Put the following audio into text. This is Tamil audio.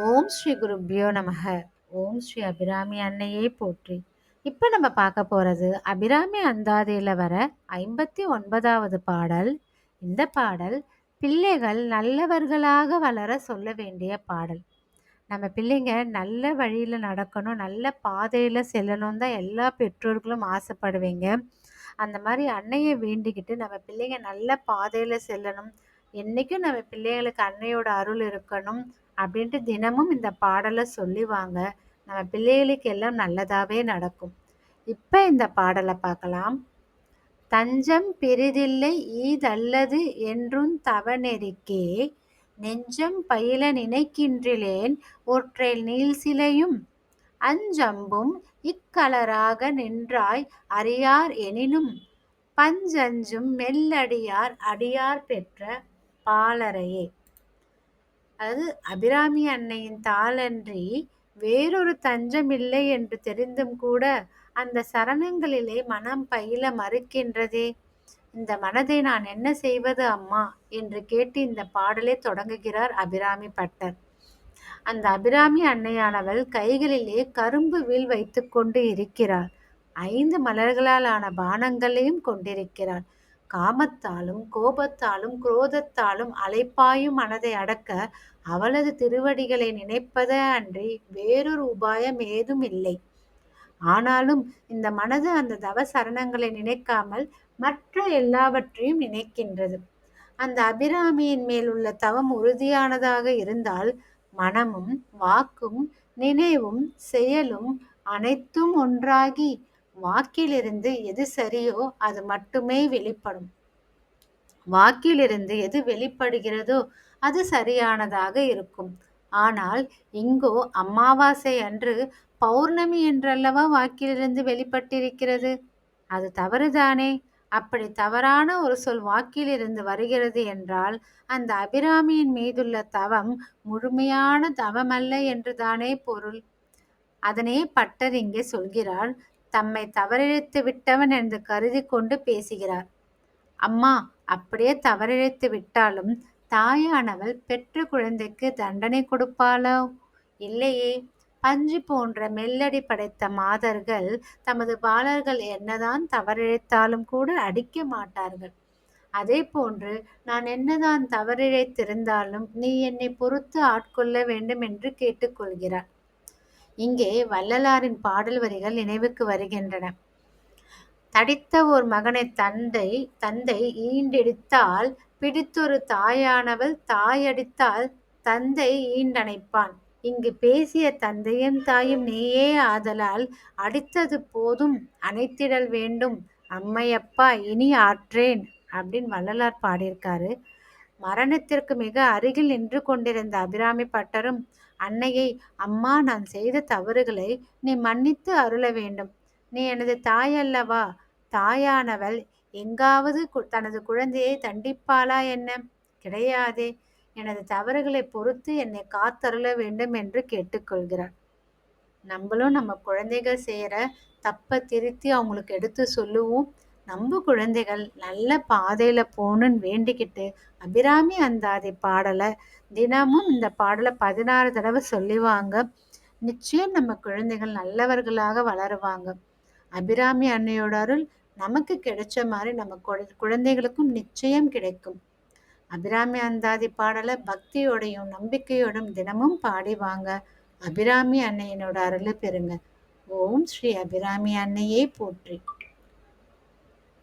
ஓம் ஸ்ரீ குருப்பியோ நமக. ஓம் ஸ்ரீ அபிராமி அன்னையே போற்றி. இப்போ நம்ம பார்க்க போகிறது அபிராமி அந்தாதியில் வர ஐம்பத்தி ஒன்பதாவது பாடல். இந்த பாடல் பிள்ளைகள் நல்லவர்களாக வளர சொல்ல வேண்டிய பாடல். நம்ம பிள்ளைங்க நல்ல வழியில் நடக்கணும் நல்ல பாதையில் செல்லணும் தான் எல்லா பெற்றோர்களும் ஆசைப்படுவீங்க. அந்த மாதிரி அன்னையை வேண்டிக்கிட்டு நம்ம பிள்ளைங்க நல்ல பாதையில் செல்லணும் என்றைக்கும் நம்ம பிள்ளைகளுக்கு அன்னையோட அருள் இருக்கணும் அப்படின்ட்டு தினமும் இந்த பாடலை சொல்லிவாங்க நம்ம பிள்ளைகளுக்கு எல்லாம் நல்லதாகவே நடக்கும். இப்போ இந்த பாடலை பார்க்கலாம். தஞ்சம் பெரிதில்லை ஈதல்லது என்றும் தவநெறிக்கே. நெஞ்சம் பயில நினைக்கின்றிலேன் ஒற்றை நீள் சிலையும். அஞ்சம்பும் இக்கலராக நின்றாய் அறியார் எனினும். பஞ்சஞ்சும் மெல்லடியார் அடியார் பெற்ற பாலறையே. அதாவது அபிராமி அன்னையின் தாளன்றி வேறொரு தஞ்சமில்லை என்று தெரிந்தும் கூட அந்த சரணங்களிலே மனம் பயில மறுக்கின்றதே. இந்த மனதை நான் என்ன செய்வது அம்மா? என்று கேட்டு இந்த பாடலை தொடங்குகிறார் அபிராமி பட்டர். அந்த அபிராமி அன்னையானவள் கைகளிலே கரும்பு வில் வைத்துக்கொண்டு இருக்கிறாள். ஐந்து மலர்களால் ஆன பானங்களையும் கொண்டிருக்கிறாள். காமத்தாலும் கோபத்தாலும் குரோதத்தாலும் அலைப்பாயும் மனதை அடக்க அவளது திருவடிகளை நினைப்பத அன்றி வேறொரு உபாயம் ஏதும் இல்லை. ஆனாலும் இந்த மனது அந்த தவ சரணங்களை நினைக்காமல் மற்ற எல்லாவற்றையும் நினைக்கின்றது. அந்த அபிராமியின் மேல் உள்ள தவம் உறுதியானதாக இருந்தால் மனமும் வாக்கும் நினைவும் செயலும் அனைத்தும் ஒன்றாகி வாக்கிலிருந்து எது சரியோ அது மட்டுமே வெளிப்படும். வாக்கிலிருந்து எது வெளிப்படுகிறதோ அது சரியானதாக இருக்கும். ஆனால் இங்கோ அமாவாசை அன்று பௌர்ணமி என்றல்லவா வாக்கிலிருந்து வெளிப்பட்டிருக்கிறது? அது தவறுதானே? அப்படி தவறான ஒரு சொல் வாக்கிலிருந்து வருகிறது என்றால் அந்த அபிராமியின் மீதுள்ள தவம் முழுமையான தவமல்ல என்றுதானே பொருள். அதனே பட்டர் இங்கே சொல்கிறார். தம்மை தவறிழைத்து விட்டவன் என்று கருதி கொண்டு பேசுகிறார். அம்மா அப்படியே தவறிழைத்து விட்டாலும் தாயானவள் பெற்ற குழந்தைக்கு தண்டனை கொடுப்பாளோ? இல்லையே. பஞ்சு போன்ற மெல்லடி படைத்த மாதர்கள் தமது பாலர்கள் என்னதான் தவறிழைத்தாலும் கூட அடிக்க மாட்டார்கள். அதே போன்று நான் என்னதான் தவறிழைத்திருந்தாலும் நீ என்னை பொறுத்து ஆட்கொள்ள வேண்டும் என்று கேட்டுக்கொள்கிறார் இங்கே வள்ளலாரின் பாடல் வரிகள் நினைவுக்கு வருகின்றன. தடித்த ஒரு மகனை தந்தை தந்தை ஈண்டெடுத்தால் பிடித்தொரு தாயானவள் தாயடித்தால் தந்தை ஈண்டணைப்பான். இங்கு பேசிய தந்தையும் தாயும் நீயே ஆதலால் அடித்தது போதும் அணைத்திடல் வேண்டும். அம்மையப்பா இனி ஆற்றேன் அப்படின்னு வள்ளலார் பாடியிருக்காரு. மரணத்திற்கு மிக அருகில் நின்று கொண்டிருந்த அபிராமி பட்டரும் அன்னையை அம்மா நான் செய்த தவறுகளை நீ மன்னித்து அருள வேண்டும். நீ எனது தாய் அல்லவா? தாயானவள் எங்காவது தனது குழந்தையை தண்டிப்பாளா என்ன? கிடையாதே. எனது தவறுகளை பொறுத்து என்னை காத்தருள வேண்டும் என்று கேட்டுக்கொள்கிறார் நம்மளும் நம்ம குழந்தைகள் செய்கிற தப்பை திருத்தி அவங்களுக்கு எடுத்து சொல்லுவோம். நம்ம குழந்தைகள் நல்ல பாதையில் போகணுன்னு வேண்டிக்கிட்டு அபிராமி அந்தாதி பாடலை தினமும் இந்த பாடலை பதினாறு தடவை சொல்லிவாங்க. நிச்சயம் நம்ம குழந்தைகள் நல்லவர்களாக வளருவாங்க. அபிராமி அன்னையோட அருள் நமக்கு கிடைச்ச மாதிரி நம்ம குழந்தைகளுக்கும் நிச்சயம் கிடைக்கும். அபிராமி அந்தாதி பாடலை பக்தியோடையும் நம்பிக்கையோடும் தினமும் பாடிவாங்க. அபிராமி அன்னையினோட அருளை பெறுங்க. ஓம் ஸ்ரீ அபிராமி அன்னையே போற்றி.